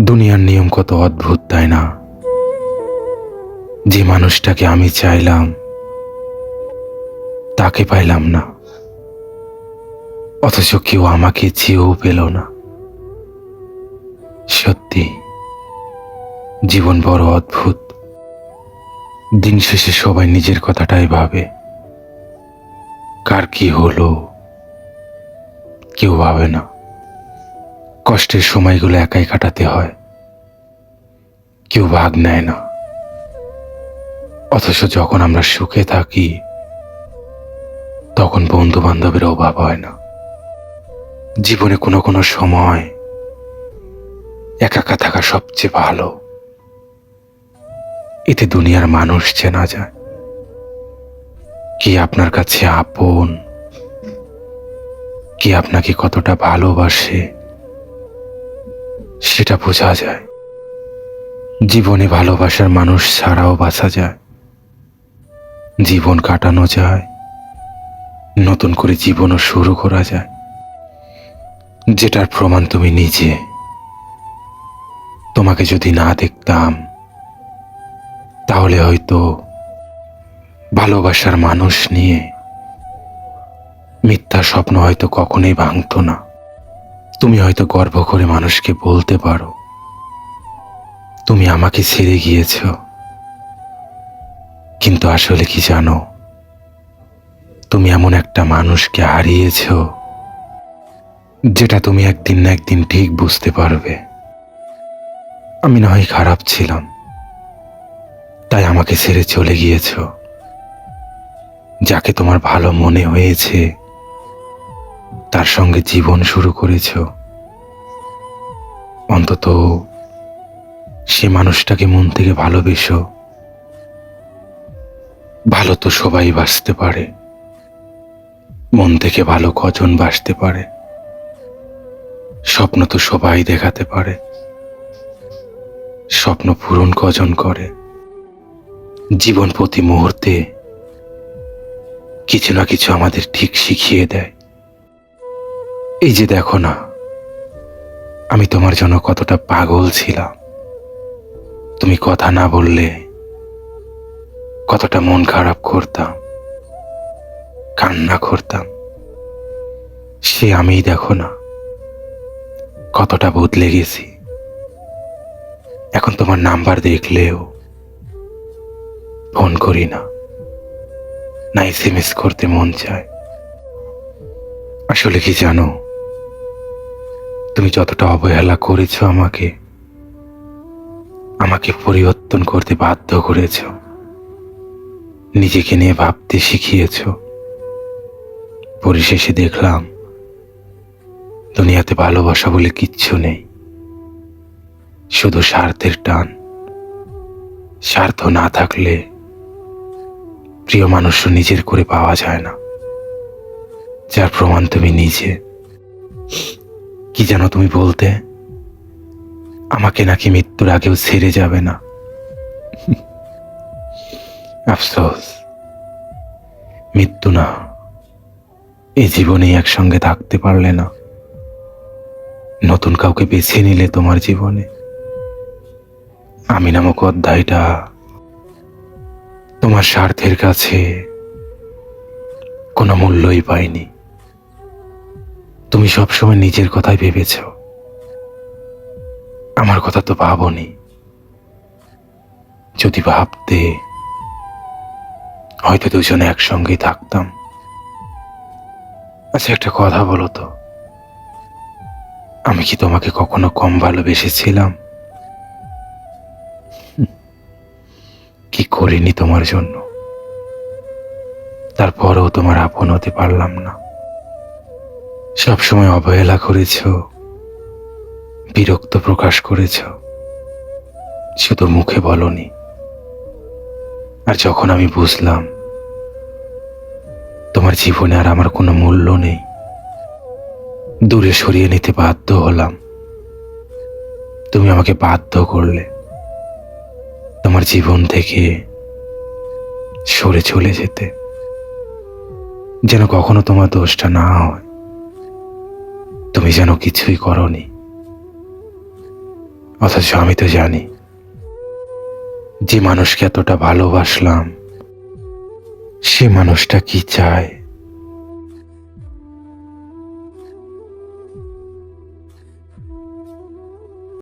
দুনিয়ার নিয়ম কত অদ্ভুত, তাই না? যে মানুষটাকে আমি চাইলাম, তাকে পাইলাম না। অথচ কেউ আমাকে চেয়েও পেল না। সত্যি, জীবন বড় অদ্ভুত। দিন শেষে সবাই নিজের কথাটাই ভাবে। কার কি হলো, কেউ ভাবে না। কষ্টের সময়গুলো একাই কাটাতে হয়। কেউ ভাগ নেয় না। অথচ যখন আমরা সুখে থাকি, তখন বন্ধু বান্ধবের অভাব হয় না। জীবনে কোনো কোনো সময় একাকা থাকা সবচেয়ে ভালো। এতে দুনিয়ার মানুষ চেনা যায়। কি আপনার কাছে আপন? কি আপনাকে কতটা ভালোবাসে? সেটা বোঝা যায়। জীবনে ভালোবাসার মানুষ ছাড়াও বাঁচা যায়। জীবন কাটানো যায়। নতুন করে জীবনও শুরু করা যায়। যেটার প্রমাণ তুমি নিজে। তোমাকে যদি না দেখতাম, তাহলে হয়তো ভালোবাসার মানুষ নিয়ে মিথ্যা স্বপ্ন হয়তো কখনোই ভাঙতো না। তুমি হয়তো গর্ব করে মানুষকে বলতে পারো। তুমি আমাকে ছেড়ে গিয়েছ। কিন্তু আসলে কি জানো? তুমি এমন একটা মানুষকে হারিয়েছ, যেটা তুমি একদিন না একদিন ঠিক বুঝতে পারবে। আমি না হয় খারাপ ছিলাম, তাই আমাকে ছেড়ে চলে গিয়েছ। যাকে তোমার ভালো মনে হয়েছে তার সঙ্গে জীবন শুরু করেছ। অন্তত সে মানুষটাকে মন থেকে ভালোবেসো। ভালো তো সবাই বাসতে পারে। মন থেকে ভালো কজন বাসতে পারে? স্বপ্ন তো সবাই দেখাতে পারে। স্বপ্ন পূরণ কজন করে? জীবন প্রতি মুহূর্তে কিছু না কিছু আমাদের ঠিক শিখিয়ে দেয়। এই যে দেখো না, আমি তোমার জন্য কতটা পাগল ছিলাম। তুমি কথা না বললে কতটা মন খারাপ করতাম, কান্না করতাম। সে আমিই দেখো না, কতটা বদলে গেছি। এখন তোমার নাম্বার দেখলেও ফোন করি না না এস করতে মন চায়। আসলে কি জানো তুমি যতটা অবহেলা করেছ আমাকে আমাকে পরিবর্তন করতে বাধ্য করেছ, নিজেকে নিয়ে ভাবতে শিখিয়েছ। পরিশেষে দেখলাম, দুনিয়াতে ভালোবাসা বলে কিচ্ছু নেই, শুধু স্বার্থের টান। স্বার্থ না থাকলে প্রিয় মানুষও নিজের করে পাওয়া যায় না, যার প্রমাণ তুমি নিজে। কি যেন তুমি বলতে? আমাকে নাকি মৃত্যুর আগেও ছেড়ে যাবে না। আফসোস। মৃত্যু না। এই জীবনে একসঙ্গে থাকতে পারলে না। নতুন কাউকে বেছে নিলে তোমার জীবনে। আমি নামক অধ্যায়টা তোমার স্বার্থের কাছে কোনো মূল্যই পাইনি। তুমি সবসময় নিজের কথাই ভেবেছ। আমার কথা তো ভাবনি। যদি ভাবতে, হয়তো দুজনে একসঙ্গেই থাকতাম। আচ্ছা একটা কথা বলো তো। আমি কি তোমাকে কখনো কম ভালোবেসেছিলাম? কি করিনি তোমার জন্য? তারপরেও তোমার আপন হতে পারলাম না। সবসময় অবহেলা করেছ, বিরক্ত প্রকাশ করেছ, শুধু মুখে বলনি। আর যখন আমি বুঝলাম, তোমার জীবনে আর আমার কোনো মূল্য নেই, দূরে সরিয়ে নিতে বাধ্য হলাম। তুমি আমাকে বাধ্য করলে, তোমার জীবন থেকে সরে চলে যেতে, যেন কখনো তোমার দোষটা না হয়। তুমি যেন কিছুই করনি। অথচ আমি তো জানি, যে মানুষকে এতটা ভালোবাসলাম, সে মানুষটা কি চায়?